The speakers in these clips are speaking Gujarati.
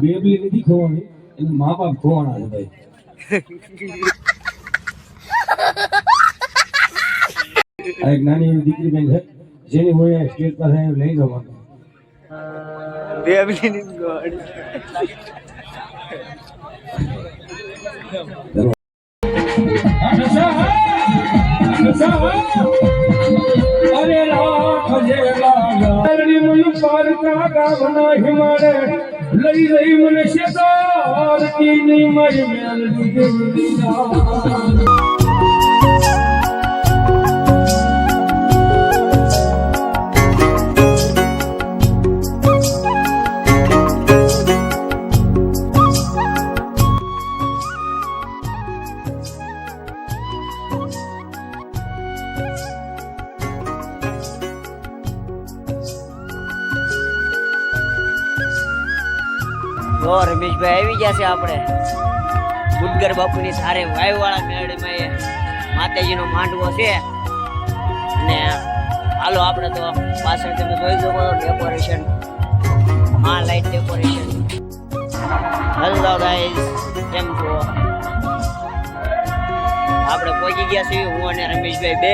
બેબલી નથી ખોવાની એને મા બાપ ખોવાના છે ભાઈ. આ એક નાની એવી દીકરી બેન છે જેની હોય સ્ટેજ પાસે લઈ જવાનું બેબલીની ગોળ. અરે રાખજે લાગણી મય પારકા ગામના હિમાડે લઈ રહી મને શેતારતી ની મારી મેલડી દેવડી આવી ગયા છે આપણે. બુડગર બાપુની સારે વાયવાળા મેળીમાં માતાજીનો માંડવો છે. અને હાલો આપણે તો પાછળ તમે જોઈ શકો ડેકોરેશન હા લાઈટ ડેકોરેશન હેલો ગાઈઝ કેમ છો? આપણે પહોંચી ગયા છીએ હું અને રમેશભાઈ બે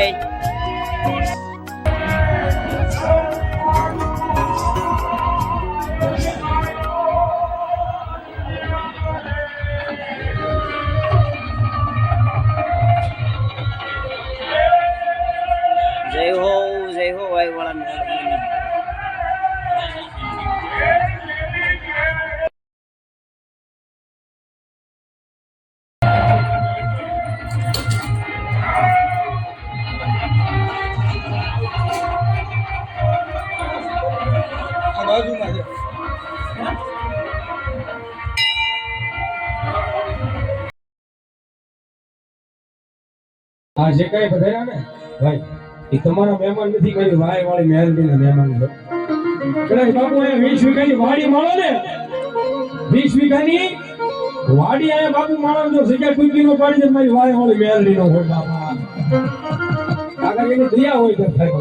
આ જે કઈ બધા ને, ભાઈ, એ તમારા મહેમાન નથી કઈ વાય વાળી મહેરબી ના મહેમાન છો. બાપુ અહીંયા વીસ વીઘાની વાડી માળો ને. વીસ વીઘાની વાડી આયા બાપુ માળો જો જગ્યા કુંકી નો પાડી દે, મારી વાય વાળી મહેરબી નો હોય બાપા. આગળ એની દયા હોય તો થાય.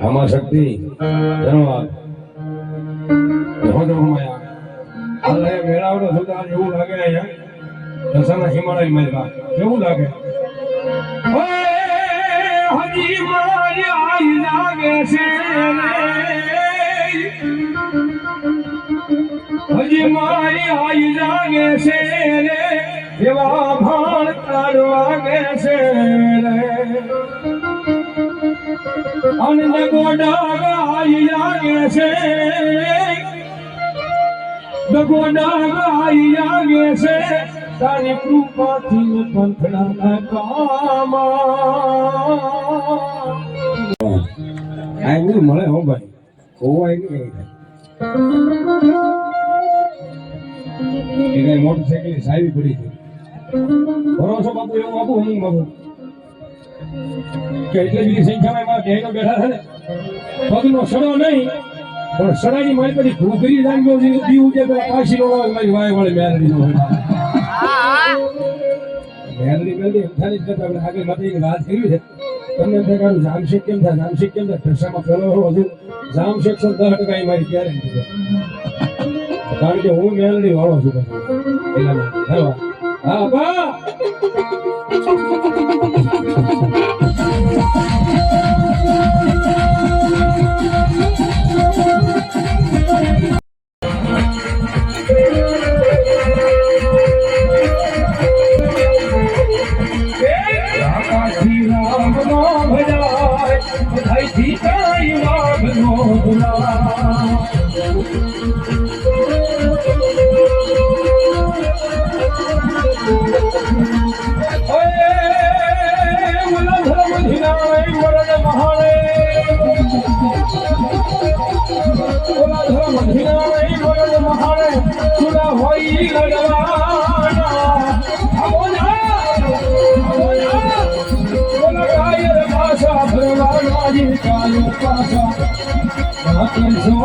આમાં શક્તિ, ધન્યવાદ. મેળાવડો થતા એવું લાગે અહીંયા દશાના કેવું લાગે? હજી મારી લાગે છે હજી મારી આઈ લાગે છે રે. એવા ભાણ તાર વાગે છે રે. અનંદ ગોડા આઈ લાગે છે. દગોડા આઈ લાગે છે તારી કૃપાથી પંથડા કામ આ મળે હો ભાઈ હોવાય નહીં એ કઈ મોટરસાઇકલ સાવી પડી છે. ભરોસો બાપુ એવું બાપુ હું બાપુ કે એટલી સંખ્યામાં એમાં બહેનો બેઠા છે પગનો સડો નહીં, પણ સડાની મારી પછી ઘૂઘરી લાગ્યો છે દીવ જે પેલા પાછી નો મારી વાય વાળી મેરડી નો મેલડી મેલડી એમ થાય આપણે આગળ માતાજીની વાત કરી છે. તમને એમ થાય જામશેક કેમ થાય? જામશેક કેમ થાય? ઢસામાં પેલો હજુ. જામશેક છો દસ ટકા મારી ગેરંટી છે. કારણ કે હું મેલડી વાળો છું. એટલા માટે. હા, બા!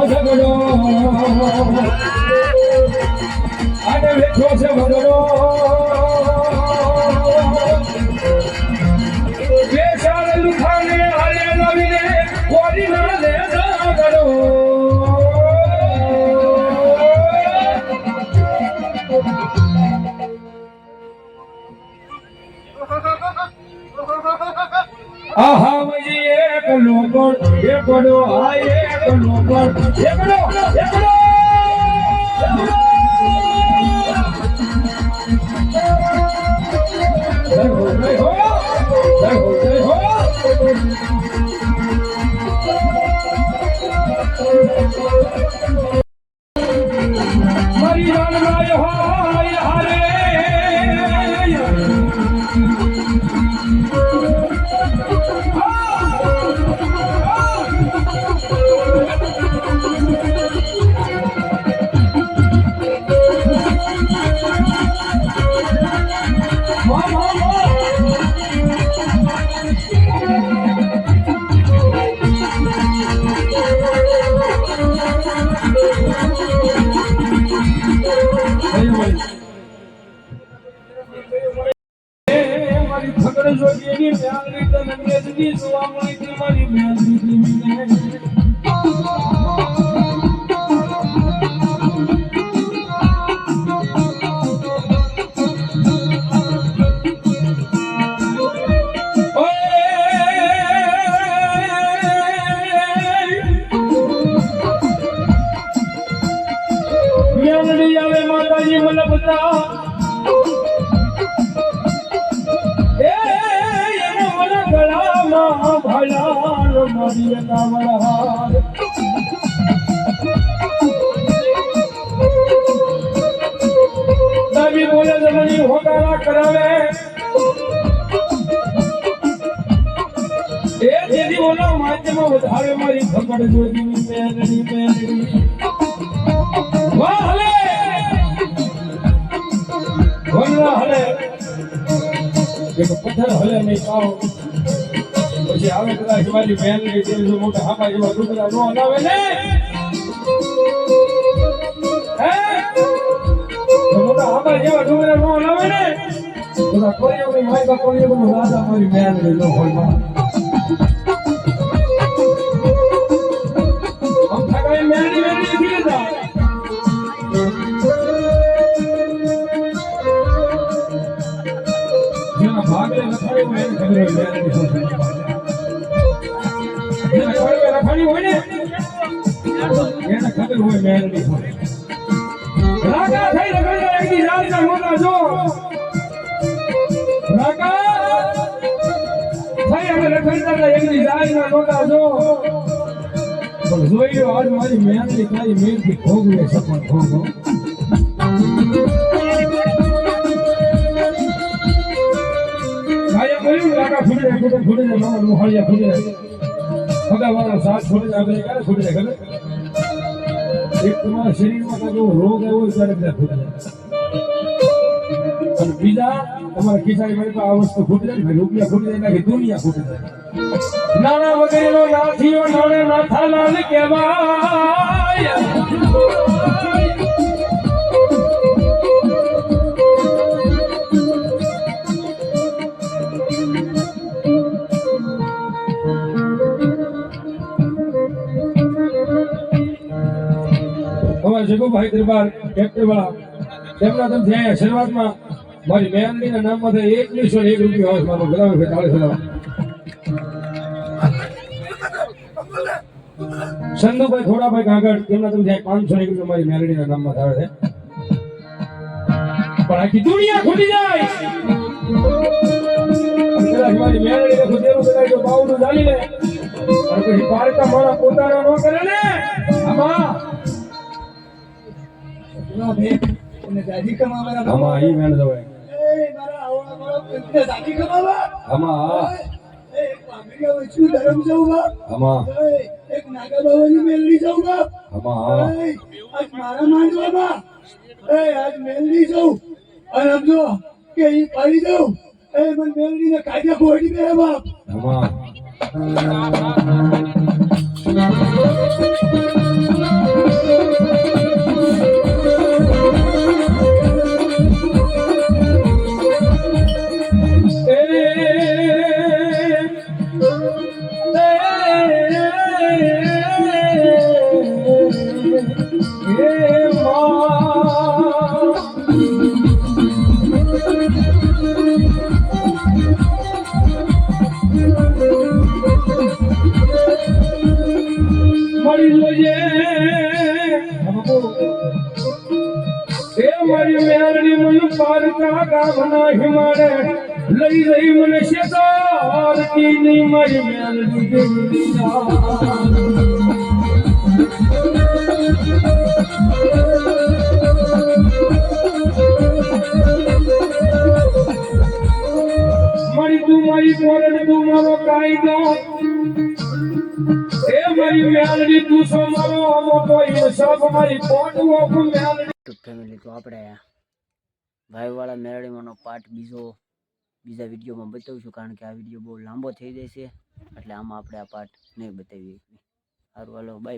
ઝઘડો આને બેઠો છે ઝઘડો આહા એક લોકણ એકડો આ એક લોકણ એકડો એકડો Jesus, I'm like, હોકારા કરાવે એ જેથી બોલો માધ્યમાં વધારે મારી મેલડી મેલડી વાહ હલે! હલે પથ્થર હલે નહીં પછી આવે કદાચ મારી મેલડી જેવી મોટા હાપા જેવા ડુંગરા નો આવે ને? હે? મોટા હાપા જેવા ડુંગરા નો હલાવે ને? બધા કોઈ ની બાપ કોઈ નો રાજા મારી મેલડી નો હોય ખબર હોય છે. રાગા થઈ રગડતા એકદી રાતના મોટા જો રાગા થઈ અમે રખડતા એકદી રાતના મોટા જો પણ જોઈ લો આજ મારી મહેનત તારી મહેનત ભોગવે સપન ભોગવો કાયા જાય ભગાવાના સાથ છોડી જાય ક્યારે જાય તમારા શરીરમાં કાંઈ રોગ આવ્યો હોય ત્યારે બધા ખૂટી જાય અને બીજા, તમારા ખિસ્સાની ભાઈ આ વસ્તુ ખૂટી જાય ભાઈ, રૂપિયા ખૂટી જાય નાખી દુનિયા ખૂટી જાય નાના વગેરેનો નાથીઓ નાણે નાથાલાલ કહેવાય. શંભુભાઈ દરબાર ફેક્ટરી વાળા. તેમના તરફથી અહીંયા શરૂઆતમાં મારી મહેનતીના નામ માટે એકવીસો એક રૂપિયા હોય મારો બોલાવે છે તાળી ચંદુભાઈ થોડાભાઈ કાગળ, તેમના તરફથી પાંચસો એક રૂપિયા મારી મેલડીના નામમાં આવે છે. પણ આખી દુનિયા ખૂટી જાય. મારી મેલડી ને ખુદેરું કદાચ જો બાવડું ચાલી લે પણ પછી પારકા મારા પોતાના ન કરે ને. આમાં આમાં ઈ મેળ દવાય આમાં આમાં. આમાં મારા માંડવામાં એ આજ મેલડી જવું. અને સમજો કે ઈ પાડી દઉં. એ મને મેલડી ને કાઢે ખોડી દે બાપ આમાં. મળી લોજે એ મારી મેરડી મને પારકા ગામના હિમાડે લઈ જઈ મને શેતારતી ની મારી મેરડી દેવી મારી તું મારી તું મારો કાયદો. છો ફેમિલી તો આપણે ભાઈવાળા મેળવીમાંનો પાર્ટ બીજો, બીજા વિડીયોમાં બતાવીશું, કારણ કે આ વીડિયો બહુ લાંબો થઈ જાય છે એટલે આમાં આપણે આ પાર્ટ નહીં બતાવીએ. સારું હાલો બાય